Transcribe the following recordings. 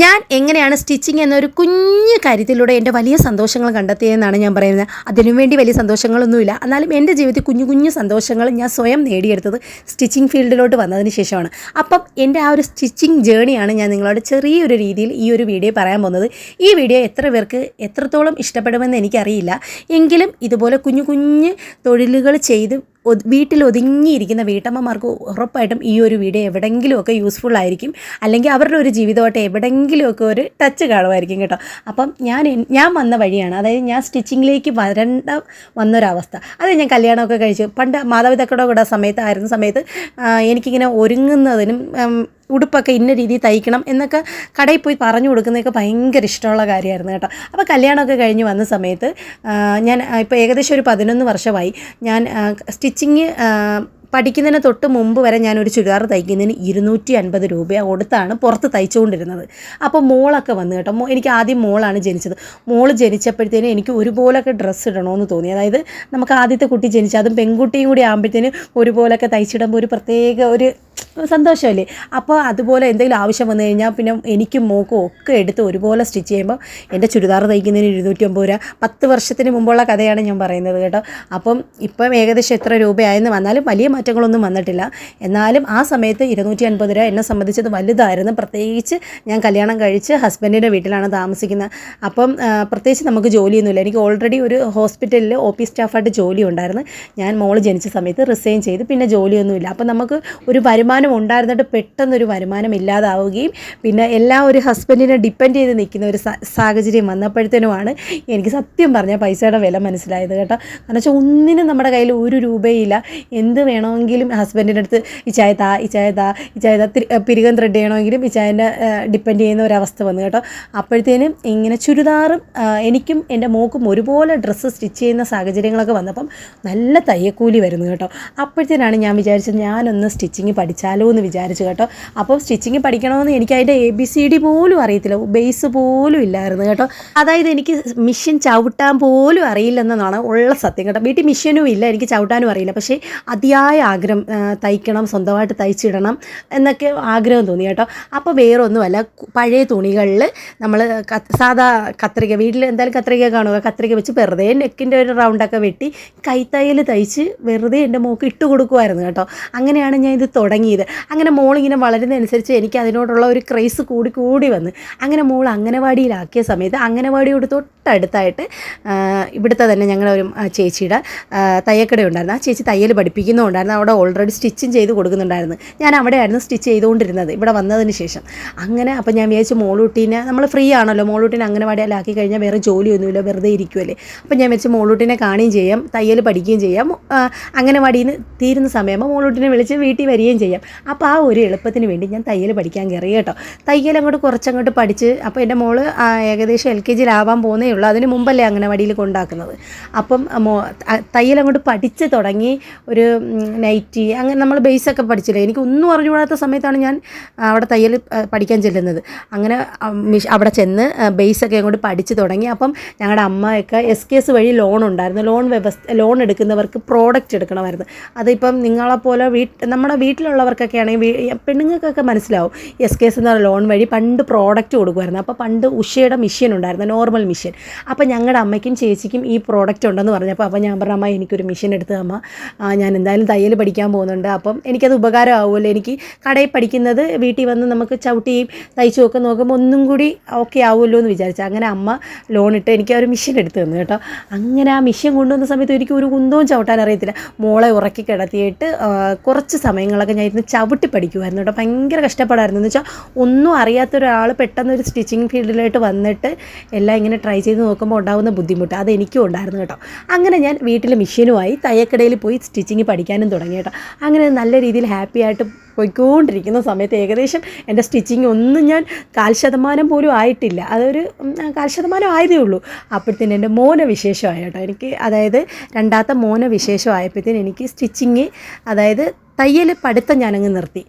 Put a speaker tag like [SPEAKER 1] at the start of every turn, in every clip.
[SPEAKER 1] ഞാൻ എങ്ങനെയാണ് സ്റ്റിച്ചിങ് എന്നൊരു കുഞ്ഞു കാര്യത്തിലൂടെ എന്റെ വലിയ സന്തോഷങ്ങൾ കണ്ടെത്തിയെന്നാണ് ഞാൻ പറയുന്നത്. അതിനുവേണ്ടി വലിയ സന്തോഷങ്ങളൊന്നുമില്ല. എന്നാലും എന്റെ ജീവിതത്തിൽ കുഞ്ഞു കുഞ്ഞു സന്തോഷങ്ങൾ ഞാൻ സ്വയം നേടിയെടുത്തത് സ്റ്റിച്ചിങ് ഫീൽഡിലോട്ട് വന്നതിന് ശേഷമാണ്. അപ്പം എന്റെ ആ ഒരു സ്റ്റിച്ചിങ് ജേണിയാണ് ഞാൻ നിങ്ങളോട് ചെറിയൊരു രീതിയിൽ ഈ ഒരു വീഡിയോ പറയാൻ പോകുന്നത്. ഈ വീഡിയോ എത്ര പേർക്ക് എത്രത്തോളം ഇഷ്ടപ്പെടുമെന്ന് എനിക്കറിയില്ല. എങ്കിലും ഇതുപോലെ കുഞ്ഞു കുഞ്ഞ് തൊഴിലുകൾ ചെയ്ത് വീട്ടിൽ ഒതുങ്ങിയിരിക്കുന്ന വീട്ടമ്മമാർക്ക് ഉറപ്പായിട്ടും ഈ ഒരു വീഡിയോ എവിടെയെങ്കിലുമൊക്കെ യൂസ്ഫുൾ ആയിരിക്കും. അല്ലെങ്കിൽ അവരുടെ ഒരു ജീവിതമായിട്ട് എവിടെയെങ്കിലുമൊക്കെ ഒരു ടച്ച് കാണുമായിരിക്കും കേട്ടോ. അപ്പം ഞാൻ ഞാൻ വന്ന വഴിയാണ്. അതായത് ഞാൻ സ്റ്റിച്ചിങ്ങിലേക്ക് വരണ്ട വന്നൊരവസ്ഥ. അതായത് ഞാൻ കല്യാണമൊക്കെ കഴിച്ചു. പണ്ട് മാതാപിതാക്കളുടെ കൂടെ സമയത്തായിരുന്ന സമയത്ത് എനിക്കിങ്ങനെ ഒരുങ്ങുന്നതിനും ഉടുപ്പൊക്കെ ഇന്ന രീതിയിൽ തയ്ക്കണം എന്നൊക്കെ കടയിൽ പോയി പറഞ്ഞു കൊടുക്കുന്നതൊക്കെ ഭയങ്കര ഇഷ്ടമുള്ള കാര്യമായിരുന്നു കേട്ടോ. അപ്പോൾ കല്യാണമൊക്കെ കഴിഞ്ഞ് വന്ന സമയത്ത് ഞാൻ ഇപ്പോൾ ഏകദേശം ഒരു പതിനൊന്ന് വർഷമായി ഞാൻ സ്റ്റിച്ചിങ് പഠിക്കുന്നതിന് തൊട്ട് മുമ്പ് വരെ ഞാനൊരു ചുരിദാർ തയ്ക്കുന്നതിന് ഇരുന്നൂറ്റി അൻപത് രൂപ കൊടുത്താണ് പുറത്ത് തയ്ച്ചുകൊണ്ടിരുന്നത്. അപ്പോൾ മോളൊക്കെ വന്നു കേട്ടോ എനിക്ക് ആദ്യം മോളാണ് ജനിച്ചത്. മോൾ ജനിച്ചപ്പോഴത്തേനും എനിക്ക് ഒരുപോലൊക്കെ ഡ്രസ്സ് ഇടണമെന്ന് തോന്നി. അതായത് നമുക്ക് ആദ്യത്തെ കുട്ടി ജനിച്ച അതും പെൺകുട്ടിയും കൂടി ആകുമ്പോഴത്തേനും ഒരുപോലൊക്കെ തയ്ച്ചിടുമ്പോൾ ഒരു പ്രത്യേക ഒരു സന്തോഷമല്ലേ? അപ്പോൾ അതുപോലെ എന്തെങ്കിലും ആവശ്യം വന്നു കഴിഞ്ഞാൽ പിന്നെ എനിക്കും മോക്കും ഒക്കെ എടുത്ത് ഒരുപോലെ സ്റ്റിച്ച് ചെയ്യുമ്പോൾ എന്റെ ചുരിദാർ തയ്ക്കുന്നതിന് ഇരുന്നൂറ്റി ഒമ്പത് രൂപ. പത്ത് വർഷത്തിന് മുമ്പുള്ള കഥയാണ് ഞാൻ പറയുന്നത് കേട്ടോ. അപ്പം ഇപ്പം ഏകദേശം എത്ര രൂപയായെന്ന് വന്നാലും വലിയ മാറ്റങ്ങളൊന്നും വന്നിട്ടില്ല. എന്നാലും ആ സമയത്ത് ഇരുന്നൂറ്റി അൻപത് രൂപ എന്നെ സംബന്ധിച്ചത് വലുതായിരുന്നു. പ്രത്യേകിച്ച് ഞാൻ കല്യാണം കഴിച്ച് ഹസ്ബൻഡിന്റെ വീട്ടിലാണ് താമസിക്കുന്നത്. അപ്പം പ്രത്യേകിച്ച് നമുക്ക് ജോലിയൊന്നുമില്ല. എനിക്ക് ഓൾറെഡി ഒരു ഹോസ്പിറ്റലിൽ ഒ പി സ്റ്റാഫായിട്ട് ജോലി ഉണ്ടായിരുന്നു ഞാൻ മോൾ ജനിച്ച സമയത്ത് റിസൈൻ ചെയ്ത്. പിന്നെ ജോലിയൊന്നുമില്ല. അപ്പം നമുക്ക് ഒരു വരുമാനം ഉണ്ടായിരുന്നിട്ട് പെട്ടെന്നൊരു വരുമാനം ഇല്ലാതാവുകയും പിന്നെ എല്ലാ ഒരു ഹസ്ബൻഡിനെ ഡിപ്പെൻഡ് ചെയ്ത് നിൽക്കുന്ന ഒരു സാഹചര്യം വന്നപ്പോഴത്തേനുമാണ് എനിക്ക് സത്യം പറഞ്ഞാൽ പൈസയുടെ വില മനസ്സിലായത് കേട്ടോ. കാരണം വെച്ചാൽ ഒന്നിനും നമ്മുടെ കയ്യിൽ ഒരു രൂപയില്ല. എന്ത് വേണമെങ്കിലും ഹസ്ബൻഡിന്റെ അടുത്ത് ഈ ചായ താ ഈ ചായ താ ഈ ചായ താ പിരികം ത്രെഡ് ചെയ്യണമെങ്കിലും ഈ ചായന്റെ ഡിപ്പെൻഡ് ചെയ്യുന്ന ഒരവസ്ഥ വന്നു കേട്ടോ. അപ്പോഴത്തേനും ഇങ്ങനെ ചുരിദാറും എനിക്കും എന്റെ മോക്കും ഒരുപോലെ ഡ്രസ്സ് സ്റ്റിച്ച് ചെയ്യുന്ന സാഹചര്യങ്ങളൊക്കെ വന്നപ്പം നല്ല തയ്യക്കൂലി വരുന്നു കേട്ടോ. അപ്പോഴത്തേനാണ് ഞാൻ വിചാരിച്ചത് ഞാനൊന്ന് സ്റ്റിച്ചിങ് പഠിച്ചാലോ എന്ന് വിചാരിച്ചു കേട്ടോ. അപ്പോൾ സ്റ്റിച്ചിങ് പഠിക്കണമെന്ന് എനിക്ക് അതിന്റെ എ ബി സി ഡി പോലും അറിയത്തില്ല. ബേസ് പോലും ഇല്ലായിരുന്നു കേട്ടോ. അതായത് എനിക്ക് മിഷ്യൻ ചവിട്ടാൻ പോലും അറിയില്ലെന്നാണ് ഉള്ള സത്യം കേട്ടോ. വീട്ടിൽ മിഷ്യനും ഇല്ല എനിക്ക് ചവിട്ടാനും അറിയില്ല. പക്ഷേ അതിയായ ആഗ്രഹം ആ, തയ്ക്കണം സ്വന്തമായിട്ട് തയ്ച്ചിടണം എന്നൊക്കെ ആഗ്രഹം തോന്നി കേട്ടോ. അപ്പോൾ വേറെ ഒന്നുമല്ല പഴയ തുണികളിൽ നമ്മൾ സാധാ കത്രിക വീട്ടിൽ എന്തായാലും കത്രിക കാണുക കത്രിക വെച്ച് വെറുതെ നെക്കിന്റെ ഒരു റൗണ്ടൊക്കെ വെട്ടി കൈത്തയ്യൽ തയ്ച്ച് വെറുതെ എന്റെ മോക്ക് ഇട്ട് കൊടുക്കുമായിരുന്നു കേട്ടോ. അങ്ങനെയാണ് ഞാൻ ഇത് തുടങ്ങിയത്. അങ്ങനെ മോളിങ്ങനെ വളരുന്നതനുസരിച്ച് എനിക്ക് അതിനോടുള്ള ഒരു ക്രൈസ് കൂടി കൂടി വന്ന്. അങ്ങനെ മോൾ അംഗനവാടിയിലാക്കിയ സമയത്ത് അംഗനവാടിയോട് തൊട്ടടുത്തായിട്ട് ഇവിടുത്തെ തന്നെ ഞങ്ങളുടെ ഒരു ചേച്ചിയുടെ തയ്യക്കട ഉണ്ടായിരുന്നു. ആ ചേച്ചി തയ്യൽ പഠിപ്പിക്കുന്നുണ്ടായിരുന്നു അവിടെ ഓൾറെഡി സ്റ്റിച്ചും ചെയ്ത് കൊടുക്കുന്നുണ്ടായിരുന്നു. ഞാൻ അവിടെയായിരുന്നു സ്റ്റിച്ച് ചെയ്തുകൊണ്ടിരുന്നത്. ഇവിടെ വന്നതിന് ശേഷം. അങ്ങനെ അപ്പോൾ ഞാൻ വിചാരിച്ചു മോളൂട്ടീനെ നമ്മൾ ഫ്രീ ആണല്ലോ മോളൂട്ടിനെ അംഗനവാടിയിലാക്കി കഴിഞ്ഞാൽ വേറെ ജോലിയൊന്നുമില്ല വെറുതെ ഇരിക്കുമല്ലേ അപ്പോൾ ഞാൻ വെച്ച് മോളൂട്ടിനെ കാണുകയും ചെയ്യാം തയ്യൽ പഠിക്കുകയും ചെയ്യാം അംഗനവാടിയിൽ നിന്ന് തീരുന്ന സമയമാകുമ്പോൾ മോളൂട്ടിനെ വിളിച്ച് വീട്ടിൽ വരികയും ചെയ്യാം. അപ്പോൾ ആ ഒരു എളുപ്പത്തിന് വേണ്ടി ഞാൻ തയ്യൽ പഠിക്കാൻ കയറി കേട്ടോ. തയ്യൽ അങ്ങോട്ട് കുറച്ചങ്ങോട്ട് പഠിച്ച് അപ്പോൾ എന്റെ മോൾ ഏകദേശം എൽ കെ ജിയിലാവാൻ പോകുന്നേ ഉള്ളൂ. അതിന് മുമ്പല്ലേ അംഗനവാടിയിൽ കൊണ്ടാക്കുന്നത്. അപ്പം തയ്യൽ അങ്ങോട്ട് പഠിച്ച് തുടങ്ങി ഒരു നൈറ്റി അങ്ങനെ നമ്മൾ ബേസൊക്കെ പഠിച്ചില്ലേ? എനിക്ക് ഒന്നും അറിഞ്ഞുകൂടാത്ത സമയത്താണ് ഞാൻ അവിടെ തയ്യൽ പഠിക്കാൻ ചെല്ലുന്നത്. അങ്ങനെ അവിടെ ചെന്ന് ബേസൊക്കെ അങ്ങോട്ട് പഠിച്ച് തുടങ്ങി. അപ്പം ഞങ്ങളുടെ അമ്മയൊക്കെ എസ് കെ എസ് വഴി ലോൺ ഉണ്ടായിരുന്നു. ലോൺ വ്യവസ്ഥ ലോൺ എടുക്കുന്നവർക്ക് പ്രോഡക്റ്റ് എടുക്കണമായിരുന്നു. അതിപ്പം നിങ്ങളെപ്പോലെ വീട്ട് നമ്മുടെ വീട്ടിലുള്ളവർക്കൊക്കെ ആണെങ്കിൽ പെണ്ണുങ്ങൾക്കൊക്കെ മനസ്സിലാവും. എസ് കെ എസ് എന്ന ലോൺ വഴി പണ്ട് പ്രോഡക്റ്റ് കൊടുക്കുമായിരുന്നു. അപ്പോൾ പണ്ട് ഉഷയുടെ മിഷ്യൻ ഉണ്ടായിരുന്നു നോർമൽ മിഷ്യൻ. അപ്പോൾ ഞങ്ങളുടെ അമ്മയ്ക്കും ചേച്ചിക്കും ഈ പ്രോഡക്റ്റ് ഉണ്ടെന്ന് പറഞ്ഞപ്പോൾ അപ്പോൾ ഞാൻ പറഞ്ഞ അമ്മ എനിക്കൊരു മിഷ്യൻ എടുത്ത് അമ്മ ഞാൻ എന്തായാലും തയ്യൽ പഠിക്കാൻ പോകുന്നുണ്ട്. അപ്പം എനിക്കത് ഉപകാരമാവുമല്ലോ. എനിക്ക് കടയിൽ പഠിക്കുന്നത് വീട്ടിൽ വന്ന് നമുക്ക് ചവിട്ടിയും തയ്ച്ചും ഒക്കെ നോക്കുമ്പോൾ ഒന്നും കൂടി ഓക്കെ ആവുമല്ലോ എന്ന് വിചാരിച്ചു. അങ്ങനെ അമ്മ ലോൺ ഇട്ട് എനിക്ക് ഒരു മിഷ്യൻ എടുത്തു തന്നു കേട്ടോ. അങ്ങനെ ആ മിഷ്യൻ കൊണ്ടുവന്ന സമയത്ത് എനിക്ക് ഒരു കുന്തവും ചവിട്ടാൻ അറിയത്തില്ല. മോളെ ഉറക്കി കിടത്തിയിട്ട് കുറച്ച് സമയങ്ങളൊക്കെ ഞാൻ ഇരുന്ന് ചവിട്ടി പഠിക്കുമായിരുന്നു കേട്ടോ. ഭയങ്കര കഷ്ടപ്പാടായിരുന്നു. എന്ന് വെച്ചാൽ ഒന്നും അറിയാത്ത ഒരാൾ പെട്ടെന്ന് ഒരു സ്റ്റിച്ചിങ് ഫീൽഡിലോട്ട് വന്നിട്ട് എല്ലാം ഇങ്ങനെ ട്രൈ ചെയ്ത് നോക്കുമ്പോൾ ഉണ്ടാകുന്ന ബുദ്ധിമുട്ട് അത് എനിക്കും ഉണ്ടായിരുന്നു കേട്ടോ. അങ്ങനെ ഞാൻ വീട്ടിൽ മിഷീനുമായി തയ്യക്കടയിൽ പോയി സ്റ്റിച്ചിങ് പഠിക്കാനും തുടങ്ങി അങ്ങനെ നല്ല രീതിയിൽ ഹാപ്പി ആയിട്ട് പോയിക്കൊണ്ടിരിക്കുന്ന സമയത്ത് ഏകദേശം എന്റെ സ്റ്റിച്ചിങ് ഒന്നും ഞാൻ കാൽ ശതമാനം പോലും ആയിട്ടില്ല. അതൊരു കാൽ ശതമാനം ആയതേ ഉള്ളൂ. അപ്പോഴത്തേന് എന്റെ മോന വിശേഷമായി കേട്ടോ. എനിക്ക് അതായത് രണ്ടാമത്തെ മോന വിശേഷമായപ്പോഴത്തേന് എനിക്ക് സ്റ്റിച്ചിങ് അതായത് തയ്യൽ പഠിത്തം ഞാനങ്ങ് നിർത്തി.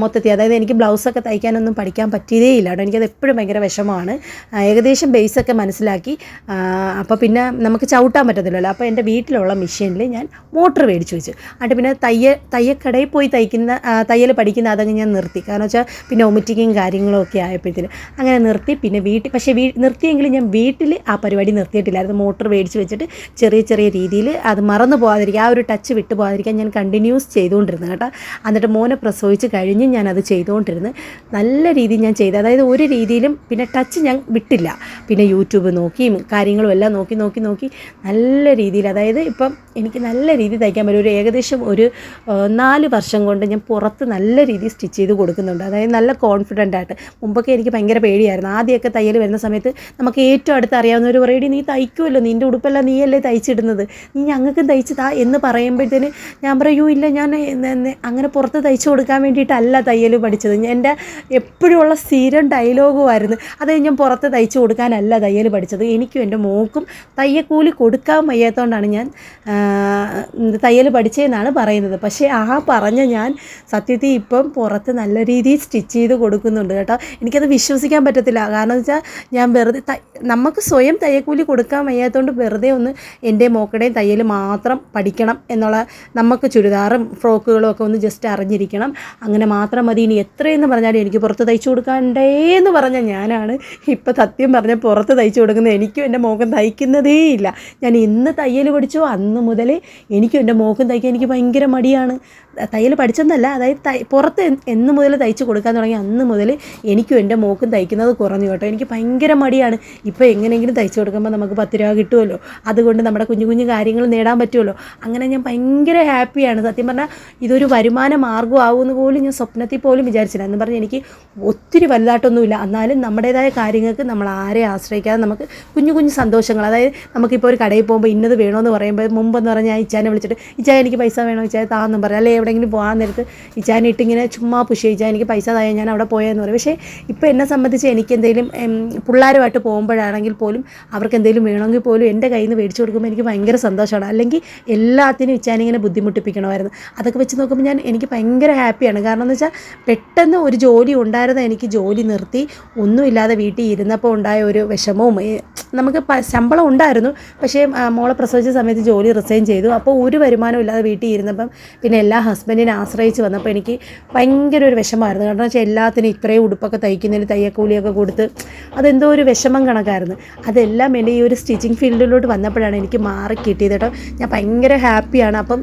[SPEAKER 1] മൊത്തത്തിൽ അതായത് എനിക്ക് ബ്ലൗസൊക്കെ തയ്ക്കാനൊന്നും പഠിക്കാൻ പറ്റിയതേ ഇല്ല കേട്ടോ. എനിക്കത് എപ്പോഴും ഭയങ്കര വിഷമമാണ്. ഏകദേശം ബേസൊക്കെ മനസ്സിലാക്കി. അപ്പോൾ പിന്നെ നമുക്ക് ചവിട്ടാൻ പറ്റത്തില്ലല്ലോ. അപ്പോൾ എന്റെ വീട്ടിലുള്ള മെഷീനിൽ ഞാൻ മോട്ടർ മേടിച്ച് വെച്ചു. എന്നിട്ട് പിന്നെ തയ്യ തയ്യക്കടയിൽ പോയി തയ്ക്കുന്ന തയ്യൽ പഠിക്കുന്ന അതങ്ങ് ഞാൻ നിർത്തി. കാരണം വെച്ചാൽ പിന്നെ ഒമിറ്റിങ്ങും കാര്യങ്ങളും ഒക്കെ ആയപ്പോഴത്തേനും അങ്ങനെ നിർത്തി. പിന്നെ വീട്ടിൽ പക്ഷേ വീ നിർത്തിയെങ്കിലും ഞാൻ വീട്ടിൽ ആ പരിപാടി നിർത്തിയിട്ടില്ലായിരുന്നു. മോട്ടർ മേടിച്ച് വെച്ചിട്ട് ചെറിയ ചെറിയ രീതിയിൽ അത് മറന്നു പോകാതിരിക്കുക ആ ഒരു ടച്ച് വിട്ടു പോകാതിരിക്കാൻ ഞാൻ കണ്ടിന്യൂസ് ചെയ്തുകൊണ്ടിരുന്നു കേട്ടോ. എന്നിട്ട് മോനെ പ്രസവിച്ച് കഴിഞ്ഞ് ഞാനത് ചെയ്തുകൊണ്ടിരുന്നു. നല്ല രീതിയിൽ ഞാൻ ചെയ്തു. അതായത് ഒരു രീതിയിലും പിന്നെ ടച്ച് ഞാൻ വിട്ടില്ല. പിന്നെ യൂട്യൂബ് നോക്കിയും കാര്യങ്ങളും എല്ലാം നോക്കി നോക്കി നോക്കി നല്ല രീതിയിൽ അതായത് ഇപ്പം എനിക്ക് നല്ല രീതിയിൽ തയ്ക്കാൻ പറ്റും. ഒരു ഏകദേശം ഒരു നാല് വർഷം കൊണ്ട് ഞാൻ പുറത്ത് നല്ല രീതിയിൽ സ്റ്റിച്ച് ചെയ്ത് കൊടുക്കുന്നുണ്ട്. അതായത് നല്ല കോൺഫിഡന്റ് ആയിട്ട്. മുമ്പൊക്കെ എനിക്ക് ഭയങ്കര പേടിയായിരുന്നു. ആദ്യമൊക്കെ തയ്യൽ വരുന്ന സമയത്ത് നമുക്ക് ഏറ്റവും അടുത്ത് അറിയാവുന്നവർ പറയടി നീ തയ്ക്കുമല്ലോ നിന്റെ ഉടുപ്പെല്ലാം നീയല്ലേ തയ്ച്ചിടുന്നത്? നീ ഞങ്ങൾക്കും തയ്ച്ച് താ എന്ന് പറയുമ്പോഴത്തേന് ഞാൻ പറയൂ ഇല്ല. ഞാൻ അങ്ങനെ പുറത്ത് തയ്ച്ചു കൊടുക്കാൻ വേണ്ടിയിട്ടല്ല തയ്യൽ പഠിച്ചത്. എന്റെ എപ്പോഴും ഉള്ള സ്ഥിരം ഡയലോഗുമായിരുന്നു അത് ഞാൻ പുറത്ത് തയ്ച്ചു കൊടുക്കാനല്ല തയ്യൽ പഠിച്ചത്. എനിക്കും എന്റെ മോക്കും തയ്യക്കൂലി കൊടുക്കാൻ വയ്യാത്തതുകൊണ്ടാണ് ഞാൻ തയ്യൽ പഠിച്ചതെന്നാണ് പറയുന്നത്. പക്ഷേ ആ പറഞ്ഞ ഞാൻ സത്യത്തിൽ ഇപ്പം പുറത്ത് നല്ല രീതിയിൽ സ്റ്റിച്ച് ചെയ്ത് കൊടുക്കുന്നുണ്ട് കേട്ടോ. എനിക്കത് വിശ്വസിക്കാൻ പറ്റത്തില്ല. കാരണം എന്ന് വെച്ചാൽ ഞാൻ വെറുതെ നമുക്ക് സ്വയം തയ്യക്കൂലി കൊടുക്കാൻ വയ്യാത്തതുകൊണ്ട് വെറുതെ ഒന്ന് എന്റെ മോക്കടേയും തയ്യൽ മാത്രം പഠിക്കണം എന്നുള്ള നമുക്ക് ചുരിദാറും ഫ്രോക്കുകളും ഒക്കെ ഒന്ന് ജസ്റ്റ് അറിഞ്ഞിരിക്കണം. അങ്ങനെ മാത്രം മതി. ഇനി എത്രയെന്ന് പറഞ്ഞാലും എനിക്ക് പുറത്ത് തയ്ച്ചു കൊടുക്കണ്ടേ എന്ന് പറഞ്ഞ ഞാനാണ് ഇപ്പം സത്യം പറഞ്ഞാൽ പുറത്ത് തയ്ച്ചു കൊടുക്കുന്നത്. എനിക്കും എന്റെ മോക്കം തയ്ക്കുന്നതേ ഇല്ല. ഞാൻ ഇന്ന് തയ്യൽ പഠിച്ചോ. അന്ന് മുതൽ എനിക്കും എന്റെ മോക്കം തയ്ക്കാൻ എനിക്ക് ഭയങ്കര മടിയാണ്. തയ്യൽ പഠിച്ചെന്നല്ല അതായത് തൈ പുറത്ത് എന്ന് മുതൽ തയ്ച്ച് കൊടുക്കാൻ തുടങ്ങി അന്ന് മുതൽ എനിക്കും എന്റെ മോക്കും തയ്ക്കുന്നത് കുറഞ്ഞു കേട്ടോ. എനിക്ക് ഭയങ്കര മടിയാണ്. ഇപ്പോൾ എങ്ങനെയെങ്കിലും തയ്ച്ച് കൊടുക്കുമ്പോൾ നമുക്ക് പത്ത് രൂപ കിട്ടുമല്ലോ. അതുകൊണ്ട് നമ്മുടെ കുഞ്ഞു കുഞ്ഞു കാര്യങ്ങൾ നേടാൻ പറ്റുമല്ലോ. അങ്ങനെ ഞാൻ ഭയങ്കര ഹാപ്പിയാണ്. സത്യം പറഞ്ഞാൽ ഇതൊരു വരുമാന മാർഗമാകുമെന്ന് പോലും ഞാൻ സ്വപ്നത്തിൽ പോലും വിചാരിച്ചില്ല. എന്ന് പറഞ്ഞാൽ എനിക്ക് ഒത്തിരി വലുതായിട്ടൊന്നുമില്ല. എന്നാലും നമ്മുടേതായ കാര്യങ്ങൾക്ക് നമ്മൾ ആരെ ആശ്രയിക്കാതെ നമുക്ക് കുഞ്ഞു കുഞ്ഞു സന്തോഷങ്ങൾ അതായത് നമുക്കിപ്പോൾ ഒരു കടയിൽ പോകുമ്പോൾ ഇന്നത് വേണമെന്ന് പറയുമ്പോൾ മുമ്പെന്ന് പറഞ്ഞാൽ ഇച്ചാനെ വിളിച്ചിട്ട് ഇച്ചായ എനിക്ക് പൈസ വേണോ? ഇച്ചായ താന്നും പറയാം. അല്ലെങ്കിൽ എവിടെയെങ്കിലും പോകാൻ നേരത്ത് ഇച്ചാനെ ഇങ്ങനെ ചുമ്മാ പുഷ് ചെയ്യിച്ചാൽ എനിക്ക് പൈസ തായ ഞാൻ അവിടെ പോയെന്ന് പറയും. പക്ഷേ ഇപ്പോൾ എന്നെ സംബന്ധിച്ച് എനിക്ക് എന്തെങ്കിലും പിള്ളേരുമായിട്ട് പോകുമ്പോഴാണെങ്കിൽ പോലും അവർക്ക് എന്തെങ്കിലും വേണമെങ്കിൽ പോലും എന്റെ കയ്യിൽ നിന്ന് മേടിച്ചു കൊടുക്കുമ്പോൾ എനിക്ക് ഭയങ്കര സന്തോഷമാണ്. അല്ലെങ്കിൽ എല്ലാത്തിനും ഇച്ചാനിങ്ങനെ ബുദ്ധിമുട്ടിപ്പിക്കണമായിരുന്നു. അതൊക്കെ വെച്ച് നോക്കുമ്പോൾ ഞാൻ എനിക്ക് ഭയങ്കര ഹാപ്പിയാണ് കാരണം എന്ന് വെച്ചാൽ പെട്ടെന്ന് ഒരു ജോലി ഉണ്ടായിരുന്ന എനിക്ക് ജോലി നിർത്തി. ഒന്നുമില്ലാതെ വീട്ടിൽ ഇരുന്നപ്പോൾ ഉണ്ടായ ഒരു വിഷമവും നമുക്ക് ശമ്പളം ഉണ്ടായിരുന്നു. പക്ഷേ മോളെ പ്രസവിച്ച സമയത്ത് ജോലി റിസൈൻ ചെയ്തു. അപ്പോൾ ഒരു വരുമാനവും ഇല്ലാതെ വീട്ടിൽ ഇരുന്നപ്പം പിന്നെ എല്ലാ ഹസ്ബൻഡിനെ ആശ്രയിച്ച് വന്നപ്പോൾ എനിക്ക് ഭയങ്കര ഒരു വിഷമമായിരുന്നു. കാരണം വെച്ചാൽ എല്ലാത്തിനും ഇത്രയും ഉടുപ്പൊക്കെ തയ്ക്കുന്നതിന് തയ്യക്കൂലിയൊക്കെ കൊടുത്ത് അതെന്തോ ഒരു വിഷമം കണക്കായിരുന്നു. അതെല്ലാം എന്റെ ഈ ഒരു സ്റ്റിച്ചിങ് ഫീൽഡിലോട്ട് വന്നപ്പോഴാണ് എനിക്ക് മാറി കിട്ടിയത് കേട്ടോ. ഞാൻ ഭയങ്കര ഹാപ്പിയാണ്. അപ്പം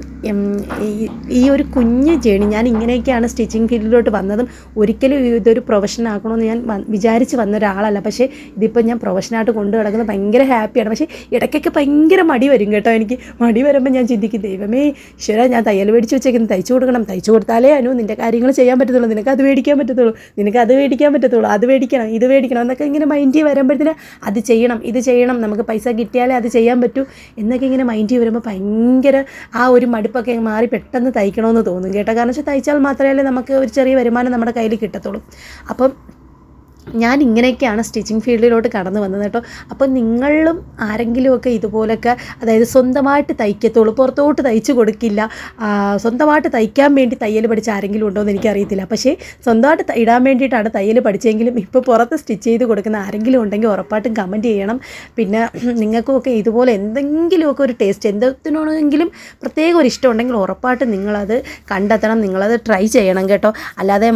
[SPEAKER 1] ഈ ഒരു കുഞ്ഞ് ജേണി ഞാൻ ഇങ്ങനെയൊക്കെയാണ് സ്റ്റിച്ചിങ് ഫീൽഡിലോട്ട് വന്നതും ഒരിക്കലും ഇതൊരു പ്രൊഫഷൻ ആക്കണമെന്ന് ഞാൻ വിചാരിച്ച് വന്ന ഒരാളല്ല. പക്ഷേ ഇതിപ്പോൾ ഞാൻ പ്രൊഫഷനായിട്ട് കൊണ്ടു കിടക്കുന്നത് ഭയങ്കര ഹാപ്പിയാണ്. പക്ഷേ ഇടയ്ക്കൊക്കെ ഭയങ്കര മടി വരും കേട്ടോ എനിക്ക്. മടി വരുമ്പോൾ ഞാൻ ചിന്തിക്കും ദൈവമേ ഈശ്വര ഞാൻ തയ്യൽ മേടിച്ച് വെച്ചേക്കുന്നത് തയ്ച്ചു കൊടുക്കണം. തയ്ച്ചു കൊടുത്താലേ അനു നിന്റെ കാര്യങ്ങൾ ചെയ്യാൻ പറ്റത്തുള്ളൂ നിനക്ക് അത് മേടിക്കാൻ പറ്റത്തുള്ളൂ നിനക്ക് അത് മേടിക്കാൻ പറ്റത്തുള്ളൂ അത് മേടിക്കണം ഇത് മേടിക്കണം എന്നൊക്കെ ഇങ്ങനെ മൈൻഡിൽ വരുമ്പോഴത്തേന് അത് ചെയ്യണം ഇത് ചെയ്യണം നമുക്ക് പൈസ കിട്ടിയാലേ അത് ചെയ്യാൻ പറ്റൂ എന്നൊക്കെ ഇങ്ങനെ മൈൻഡിൽ വരുമ്പോൾ ഭയങ്കര ആ ഒരു മടുപ്പൊക്കെ മാറി പെട്ടെന്ന് തയ്ക്കണമെന്ന് തോന്നും കേട്ടോ. കാരണം വെച്ചാൽ തയ്ച്ചാൽ മാത്രമേ നമുക്ക് ഒരു ചെറിയ വരുമാനം നമ്മുടെ കയ്യിൽ കിട്ടത്തുള്ളൂ. അപ്പം ഞാൻ ഇങ്ങനെയൊക്കെയാണ് സ്റ്റിച്ചിങ് ഫീൽഡിലോട്ട് കടന്നു വന്നത് കേട്ടോ. അപ്പോൾ നിങ്ങളും ആരെങ്കിലുമൊക്കെ ഇതുപോലൊക്കെ അതായത് സ്വന്തമായിട്ട് തയ്ക്കത്തുള്ളൂ പുറത്തോട്ട് തയ്ച്ചു കൊടുക്കില്ല സ്വന്തമായിട്ട് തയ്ക്കാൻ വേണ്ടി തയ്യൽ പഠിച്ച ആരെങ്കിലും ഉണ്ടോ എന്ന് എനിക്കറിയത്തില്ല. പക്ഷേ സ്വന്തമായിട്ട് ഇടാൻ വേണ്ടിയിട്ടാണ് തയ്യൽ പഠിച്ചെങ്കിലും ഇപ്പോൾ പുറത്ത് സ്റ്റിച്ച് ചെയ്ത് കൊടുക്കുന്ന ആരെങ്കിലും ഉണ്ടെങ്കിൽ ഉറപ്പായിട്ടും കമന്റ് ചെയ്യണം. പിന്നെ നിങ്ങൾക്കുമൊക്കെ ഇതുപോലെ എന്തെങ്കിലുമൊക്കെ ഒരു ടേസ്റ്റ് എന്തെങ്കിലും പ്രത്യേക ഒരു ഇഷ്ടം ഉണ്ടെങ്കിൽ ഉറപ്പായിട്ടും നിങ്ങളത് കണ്ടെത്തണം നിങ്ങളത് ട്രൈ ചെയ്യണം കേട്ടോ. അല്ലാതെ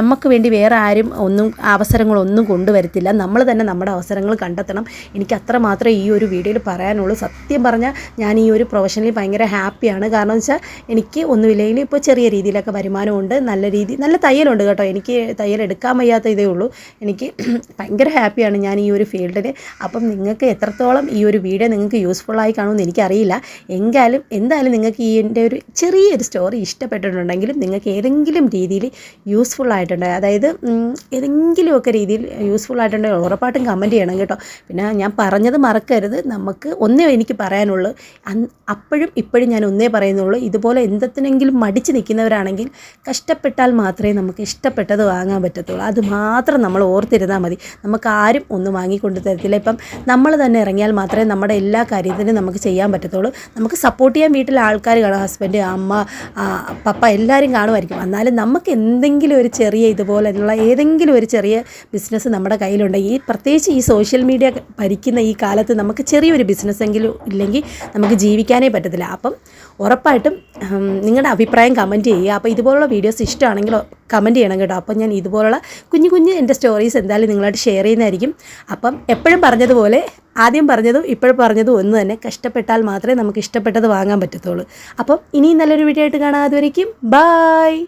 [SPEAKER 1] നമുക്ക് വേണ്ടി വേറെ ആരും ഒന്നും അവസരങ്ങളൊന്നും കൊണ്ടുവരത്തില്ല. നമ്മൾ തന്നെ നമ്മുടെ അവസരങ്ങൾ കണ്ടെത്തണം. എനിക്ക് അത്ര മാത്രമേ ഈ ഒരു വീഡിയോയിൽ പറയാനുള്ളൂ. സത്യം പറഞ്ഞാൽ ഞാൻ ഈ ഒരു പ്രൊഫഷനിൽ ഭയങ്കര ഹാപ്പിയാണ് കാരണം വെച്ചാൽ എനിക്ക് ഒന്നുമില്ലെങ്കിൽ ഇപ്പോൾ ചെറിയ രീതിയിലൊക്കെ വരുമാനമുണ്ട്. നല്ല രീതി നല്ല തയ്യലുണ്ട് കേട്ടോ. എനിക്ക് തയ്യൽ എടുക്കാൻ വയ്യാത്ത ഇതേ ഉള്ളൂ. എനിക്ക് ഭയങ്കര ഹാപ്പിയാണ് ഞാൻ ഈ ഒരു ഫീൽഡിൽ. അപ്പം നിങ്ങൾക്ക് എത്രത്തോളം ഈ ഒരു വീഡിയോ നിങ്ങൾക്ക് യൂസ്ഫുള്ളായി കാണുമെന്ന് എനിക്കറിയില്ല. എങ്കിലും എന്തായാലും നിങ്ങൾക്ക് ഈ എന്റെ ഒരു ചെറിയൊരു സ്റ്റോറി ഇഷ്ടപ്പെട്ടിട്ടുണ്ടെങ്കിലും നിങ്ങൾക്ക് ഏതെങ്കിലും രീതിയിൽ യൂസ്ഫുൾ ആയിട്ടുണ്ടായി അതായത് ഉം, ഏതെങ്കിലുമൊക്കെ രീതിയിൽ യൂസ്ഫുൾ ആയിട്ടുണ്ടെങ്കിൽ ഉറപ്പായിട്ടും കമന്റ് ചെയ്യണം കേട്ടോ. പിന്നെ ഞാൻ പറഞ്ഞത് മറക്കരുത്. നമുക്ക് ഒന്നേ എനിക്ക് പറയാനുള്ളൂ. അപ്പോഴും ഇപ്പോഴും ഞാൻ ഒന്നേ പറയുന്നുള്ളൂ. ഇതുപോലെ എന്തെങ്കിലും മടിച്ച് നിൽക്കുന്നവരാണെങ്കിൽ കഷ്ടപ്പെട്ടാൽ മാത്രമേ നമുക്ക് ഇഷ്ടപ്പെട്ടത് വാങ്ങാൻ പറ്റത്തുള്ളൂ. അത് മാത്രം നമ്മൾ ഓർത്തിരുന്നാൽ മതി. നമുക്ക് ആരും ഒന്നും വാങ്ങിക്കൊണ്ട് തരത്തില്ല. ഇപ്പം നമ്മൾ തന്നെ ഇറങ്ങിയാൽ മാത്രമേ നമ്മുടെ എല്ലാ കാര്യത്തിനും നമുക്ക് ചെയ്യാൻ പറ്റത്തുള്ളൂ. നമുക്ക് സപ്പോർട്ട് ചെയ്യാൻ വീട്ടിലെ ആൾക്കാർ കാണും. ഹസ്ബൻഡ് അമ്മ പപ്പ എല്ലാവരും കാണുമായിരിക്കും. എന്നാലും നമുക്ക് എന്തെങ്കിലും ഒരു ചെറിയ ഇതുപോലെയുള്ള ഏതെങ്കിലും ഒരു ചെറിയ ചെറിയ ബിസിനസ് നമ്മുടെ കയ്യിലുണ്ട്. ഈ പ്രത്യേകിച്ച് ഈ സോഷ്യൽ മീഡിയ ഭരിക്കുന്ന ഈ കാലത്ത് നമുക്ക് ചെറിയൊരു ബിസിനസ്സെങ്കിലും ഇല്ലെങ്കിൽ നമുക്ക് ജീവിക്കാനേ പറ്റത്തില്ല. അപ്പം ഉറപ്പായിട്ടും നിങ്ങളുടെ അഭിപ്രായം കമന്റ് ചെയ്യുക. അപ്പോൾ ഇതുപോലുള്ള വീഡിയോസ് ഇഷ്ടമാണെങ്കിൽ കമന്റ് ചെയ്യണം കേട്ടോ. അപ്പം ഞാൻ ഇതുപോലുള്ള കുഞ്ഞു കുഞ്ഞു എന്റെ സ്റ്റോറീസ് എന്തായാലും നിങ്ങളായിട്ട് ഷെയർ ചെയ്യുന്നതായിരിക്കും. അപ്പം എപ്പോഴും പറഞ്ഞതുപോലെ ആദ്യം പറഞ്ഞതും ഇപ്പോഴും പറഞ്ഞതും ഒന്ന് തന്നെ. കഷ്ടപ്പെട്ടാൽ മാത്രമേ നമുക്ക് ഇഷ്ടപ്പെട്ടത് വാങ്ങാൻ പറ്റത്തുള്ളൂ. അപ്പം ഇനിയും നല്ലൊരു വീഡിയോ ആയിട്ട് കാണാം. അതുവരേക്കും ബായ്